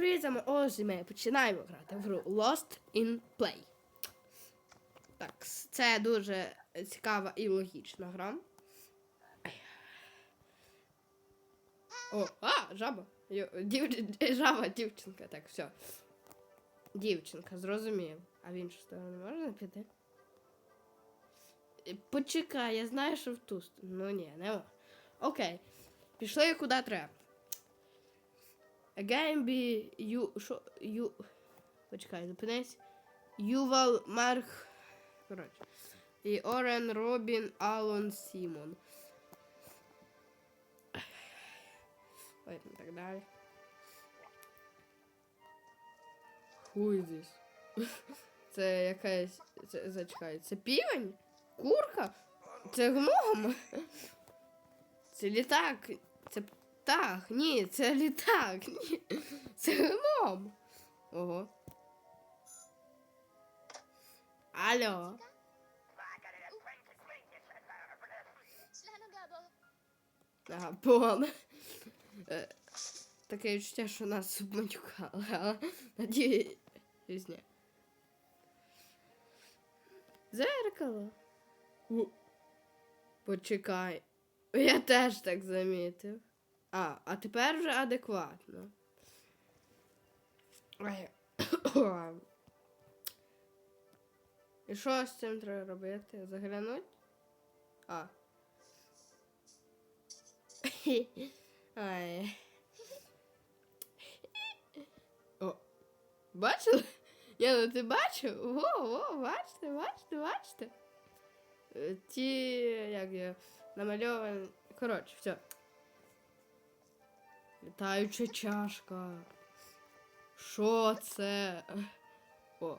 привіт, ми ось ми починаємо грати в гру Lost in Play. Так, це дуже цікава і логічна гра. О, а, жаба. Дів... Жаба, дівчинка, так, все. Дівчинка, зрозумів. А в іншу сторону можна піти? Е, Почекай, я знаю, що в ту сторону. Ну ні, не можна. Окей. Пішли куди треба. Геймбі Ю. Що? Ю. Почекай, зупинись. Ювал Марх. Коротше. І Орен Робін Алон Сімон. Ой, і так далі. Is this? Це якась. Це, зачекай, це півень? Курка? Це гном? Це літак. Це птах. Ні, це літак. Ні. Це гном. Ого. Алло. Ага, погано. Е, Таке відчуття, що нас обманюкали, але надіюсь, ні. Зеркало. Почекай. Я теж так замітив. А, а тепер вже адекватно. І що з цим треба робити? Заглянуть? А. Ай. О. Бачили? Я ну ти бачив? Во, во, бачите, бачите, бачите. Е, Ті, як я, намальовані. Коротше, все. Літаюча чашка. Що це? О.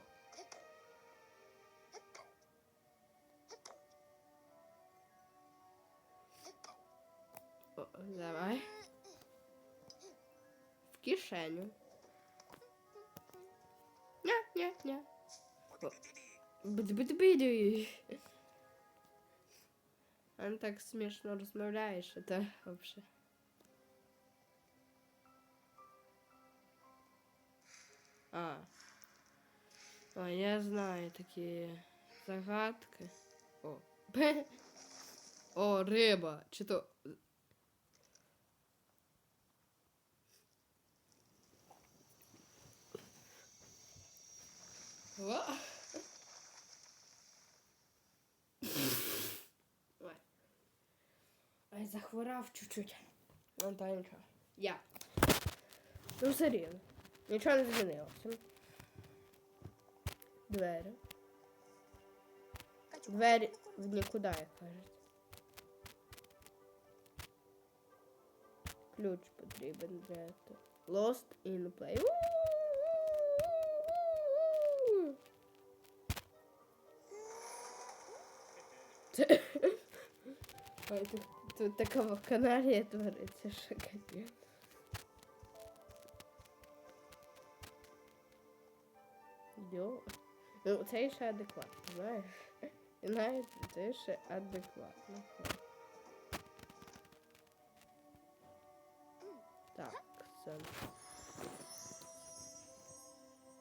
О, давай. В кишеню. Ня, ня, ня. Бidi-бidi-бidi. Он так смішно розмовляє, що це вообще. А. О, я знаю такі загадки. О. О, риба. Чи то. О. Ой. Ай, захворав чуть-чуть. Ну, та нічого. Я. Ну, все рівно. Нічого не змінилося. Двері. Двері в нікуди, як кажуть. Ключ потрібен для этого. Lost in play. Ой, тут, тут такого в каналі твориться, що капець. Ну, це ще адекватно, знаєш. Навіть це ще адекватно. Так, все.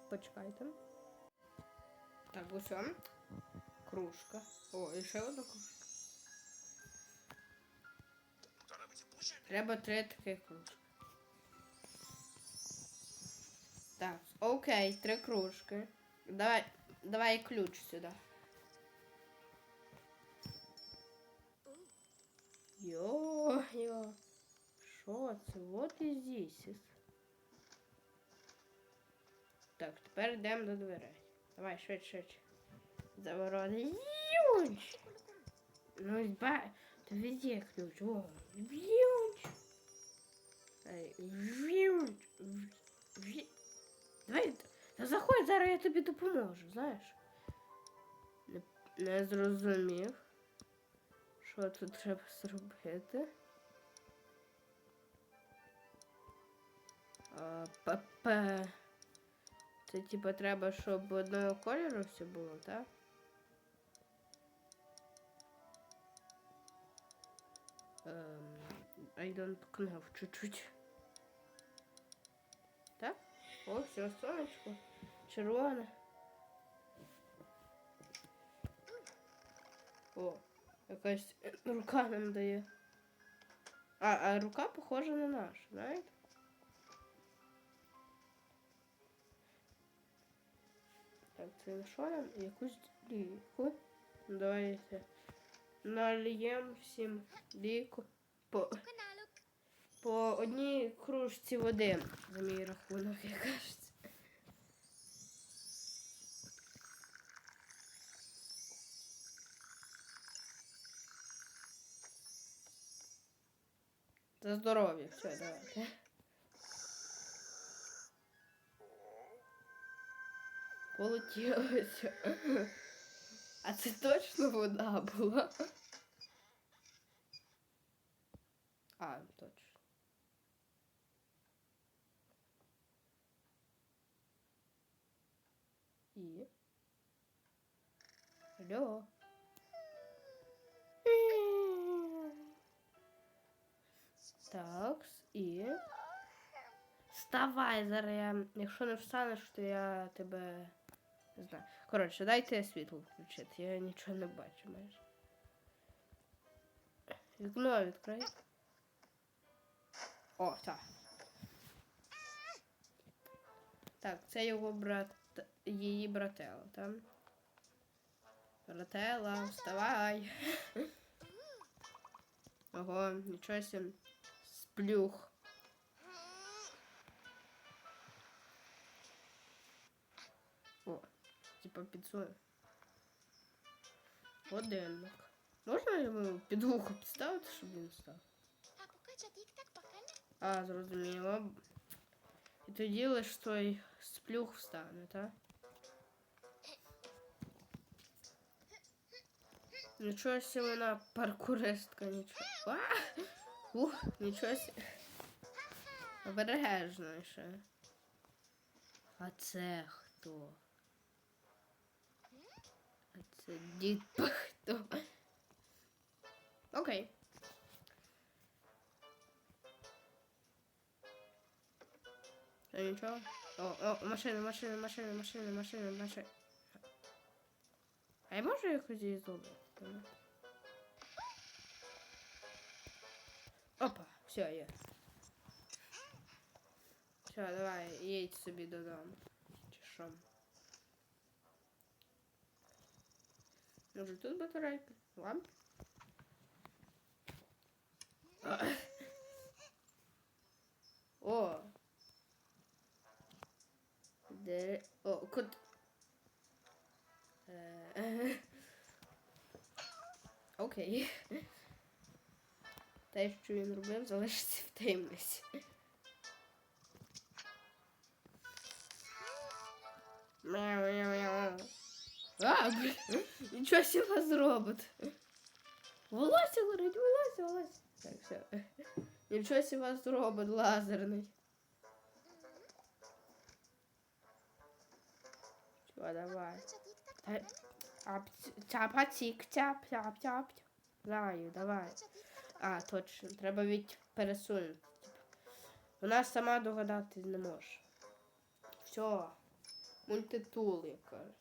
Почекайте. Так, ось вам. Кружка. О, і ще одна кружка. Треба три таких кружки. Так, окей, три кружки. Давай, давай ключ сюди. Йо-йо. Що це? What is this? Так, тепер йдемо до дверей. Давай, швидше, швидше. Завороти. Юнч! Ну, ба... То везде ключ. О, В'юнч. В'ю- Давай, заходь, зараз я тобі допоможу, знаєш. Не, не зрозумів. Що тут треба зробити? ПП. Це типа треба, щоб одного кольору все було, так? Ем, I don't know, чуть-чуть. О, все, сонечко. Червоне. О, якась рука нам дає. А, а рука похожа на нашу, знаєте? Так, це що нам? Якусь ліку. Давайте нальємо всім ліку по. По одній кружці води за мій рахунок, як кажеться. За здоров'я, все, давайте. Полетілося. А це точно вода була? А, точно. І. Алло. Так, і. Вставай зараз я. Якщо не встанеш, то я тебе. Не знаю. Коротше, дайте світло включити, я нічого не бачу майже. Вікно відкрий. О, так. Так, це його брат. Її братело, там. Брателла, вставай. Ого, нічого сім. Сплюх. О, типа підсую. Годинник. Можна йому під вухо підставити, щоб він став? А, зрозуміло. І тоді лиш той сплюх встане, так? Нічого сі вона паркуристка, нічого. А! Ух, нічого сі. Обережно ще. А це хто? А це дід хто? Окей. Та нічого. О, о, машина, машина, машина, машина, машина, машина. А я можу її зробити? Давай. Опа, все, є. Все, давай, їдь собі додому. Чи що? Може тут батарейка? Лампа? А. О! Де... О, кот. Е, Окей. Те, що він робив, залишиться в таємниці. Мяу-мяу-мяу. А, блін, нічого вас зробить. Волосся горить, волосся, волосся. Так, все. Нічого вас зробить лазерний. Все, давай. Takpakan? А, тяпа-цік, тяп, тяп, тяп. Знаю, давай. А, точно, треба від пересунути. Вона сама догадатись не може. Все. Мультитул, як кажуть.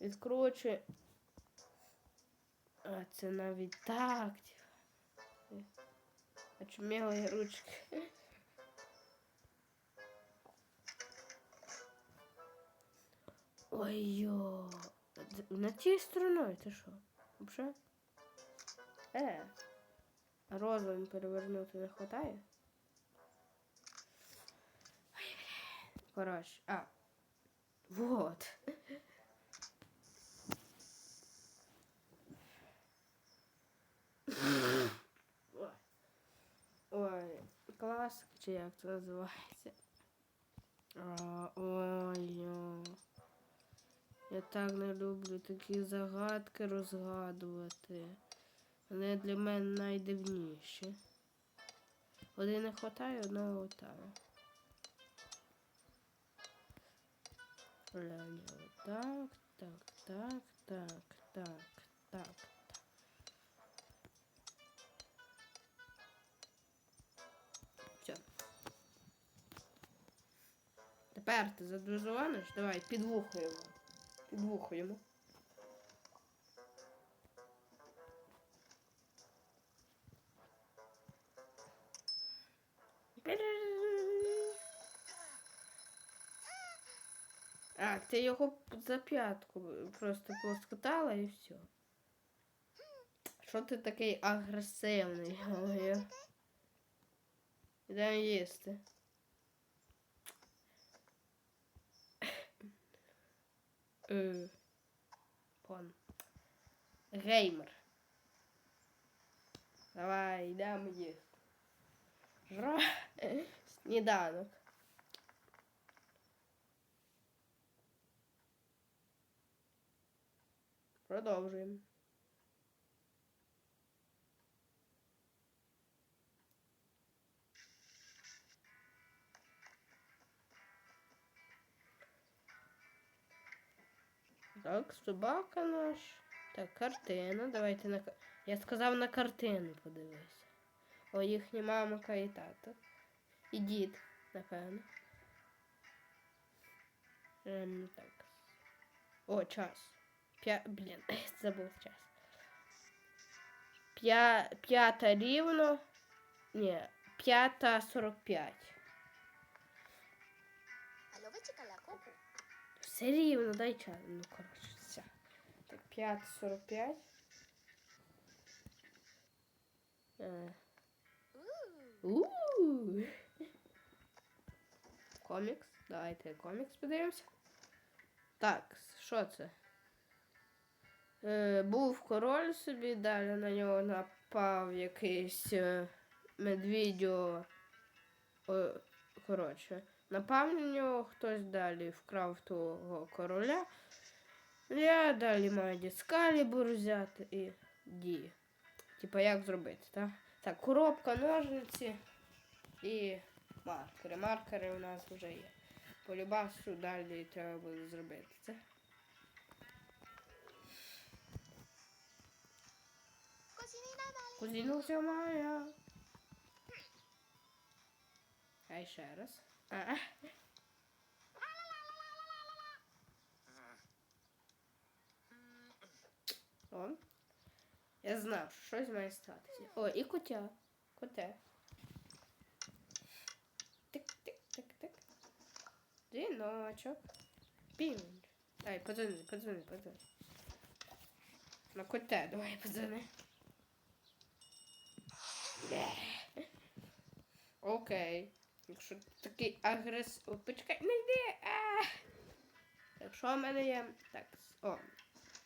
Відкручує. А, це навіть так. Очумілої ручки. Ой-йо. На тій стороною, ти що? Вже? Е. Розум перевернути не хватає? Коротше, а. Вот. Ой. Класик, чи як це називається? Ой. Я так не люблю такі загадки розгадувати. Вони для мене найдивніші. Один не хватає, одного хватає. Глянь, Так, так, так, так, так, так. Все. Тепер ти задозвониш, давай, підвухуємо. Підвухуємо. А, ти його за п'ятку просто поскатала і все. Що ти такий агресивний? Ой. Ідемо їсти. Е, Пон. Геймер. Давай, йдемо їсти. Жра. Сніданок. Продовжуємо. Так, собака наш. Так, картина. Давайте на Я сказав на картину подивися. О, їхня мамка і тато. І дід, напевно. Ем, так. О, час. П'я... Блін, забув час. П'я... П'ята рівно. Ні, п'ята сорок п'ять. Все рівно, дай час. Ну, коротше, все. Так, 5.45. Е, Ууу. Комікс. Давайте комікс подивимося. Так, що це? Е, був король собі, далі на нього напав якийсь е, медвідьо. О, коротше, напав на нього хтось далі вкрав того короля. Я далі маю діскалібур взяти і дії. Типа як зробити, так? Так, коробка, ножниці і маркери. Маркери у нас вже є. По любасу далі треба буде зробити це. Кузінуся моя. А ще раз. А. О. Я знав, що щось має статися. О, і котя. Коте. Тик-тик-тик-тик. Дзвіночок. Півень. Ай, подзвони, подзвони, подзвони. На коте, давай подзвони. Окей. Якщо такий агрес... О, почекай, не йди! А! Так, що в мене є... Так, о,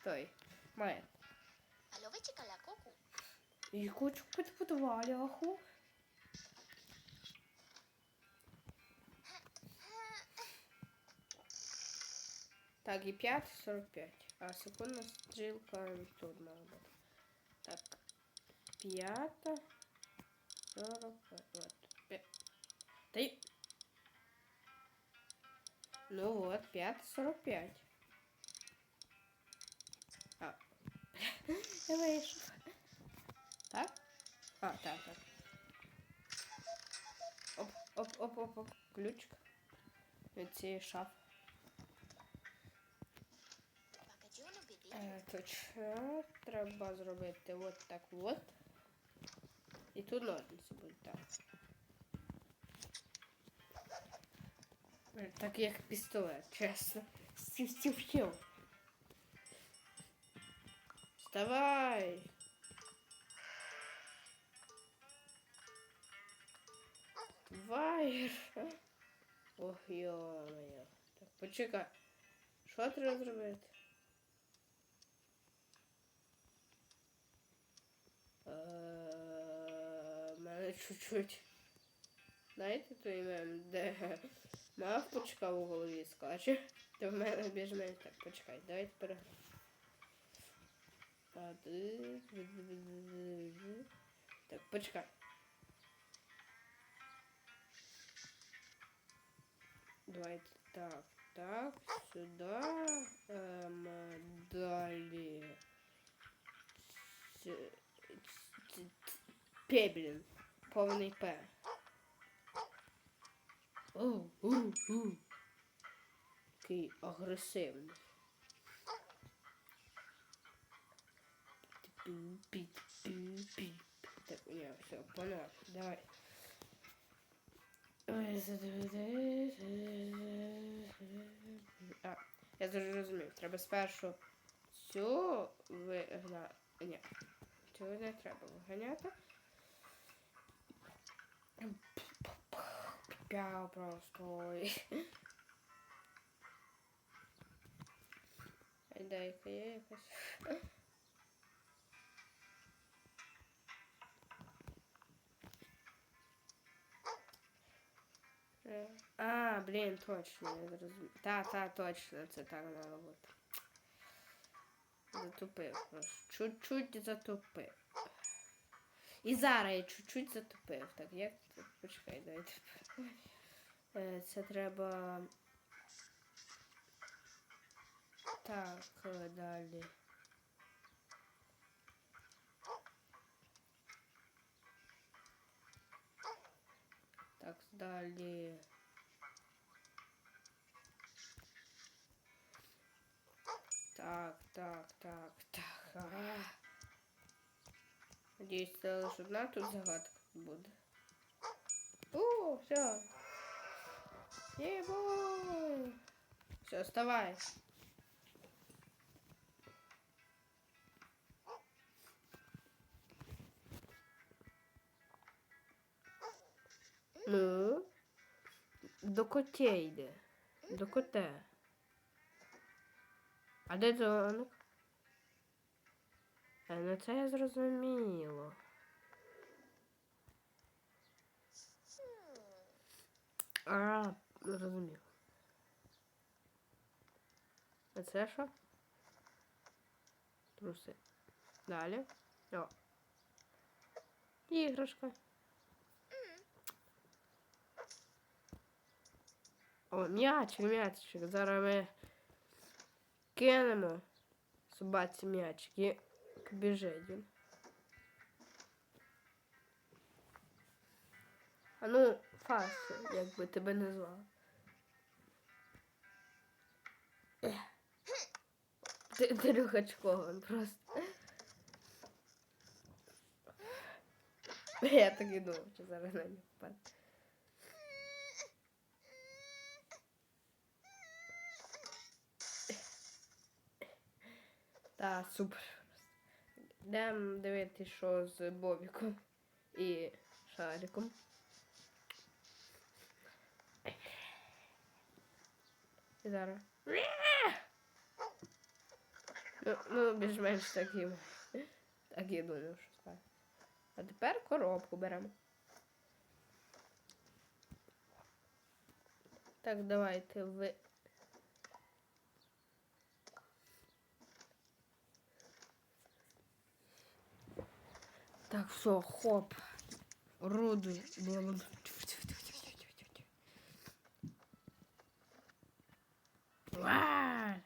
той, має. Алло, ви чекали коку? Я хочу купити подвалі, аху. Так, і 5,45. А секундна стрілка тут має бути. Так, 5, 45, пятый. Ну вот, пятый, сорок пять. А. Давай Так? А, так, так. Оп, оп, оп, оп, оп. Ключик. Эти шаф. А, точно. Треба зробити вот так вот. И тут ножниці будуть так. Так як пістолет, чесно. Стів, стів, стів. Вставай! Вайр. Ох, йо-моє. Так, почекай. Що треба зробити? Е, в мене чуть-чуть. Знаєте той мем, де мавпочка у голові скаче, то в мене більш так, почекай, давайте ти- Так, почекай. Давайте так, так, сюди. Ем, далі. Ц- ц- ц- П, блін. Повний П. Оу. такий агресивний. Так, ні, все, понял. Давай. А, я зрозумів. Треба спершу цю вигнати. Ні. Цю не треба виганяти. Пяу просто. Ідейка є якась. Е, А, блін, точно, я зрозумів. Та, та, точно, це так мало бути. Затупив просто. Чуть-чуть затупив. І зараз я чуть-чуть затупив. Так, як? Почекай, дайте. Е, Це треба. Так, е, далі. Так, далі. Так, так, так, так. Ага. Надіюсь, це лише одна тут загадка буде. О, все. Єбой. Все, вставай. Ну, до котей йде. До коте. А де дзвоник? Е, ну це я зрозуміло. А, зрозумів. А це що? Труси. Далі. О. Іграшка. О, м'ячик, м'ячик. Зараз ми кинемо собаці м'ячик і біжить він. А ну, Фас, як би тебе назвав. Ех. Ти просто. Я так і думав, що зараз на нього впаде. Та, супер. Йдемо дивитися, що з Бобіком і Шариком. І зараз. Ну, ну більш-менш таким. Так я думаю, що скаже. А тепер коробку беремо. Так, давайте ви. Так, все, хоп. Орудуй. Ва!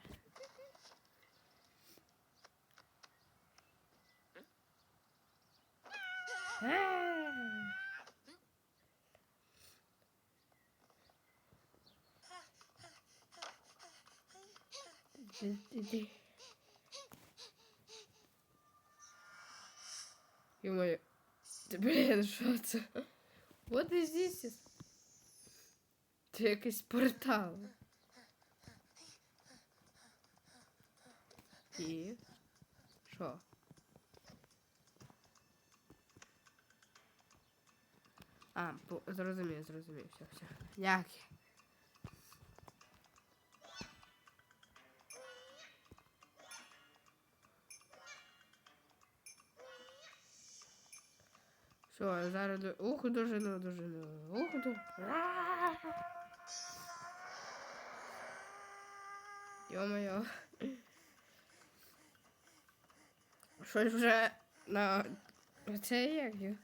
Це? What is this? Це якийсь портал. І? Що? А, зрозумів, зрозумів, все, все. Як? Все, зараз до... Ух, дожину, дожину. Ух, до... Йо-моє. Щось вже на... Це як його?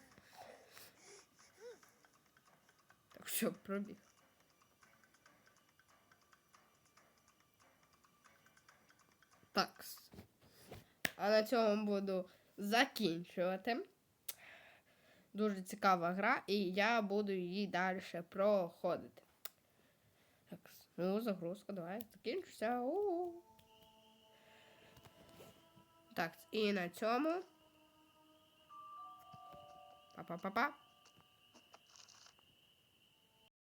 Так що, пробіг. Так. А на цьому буду закінчувати. Дуже цікава гра, і я буду її далі проходити. Так, ну, загрузка, давай закінчуся. У -у -у. Так, і на цьому. Па-па-па-па.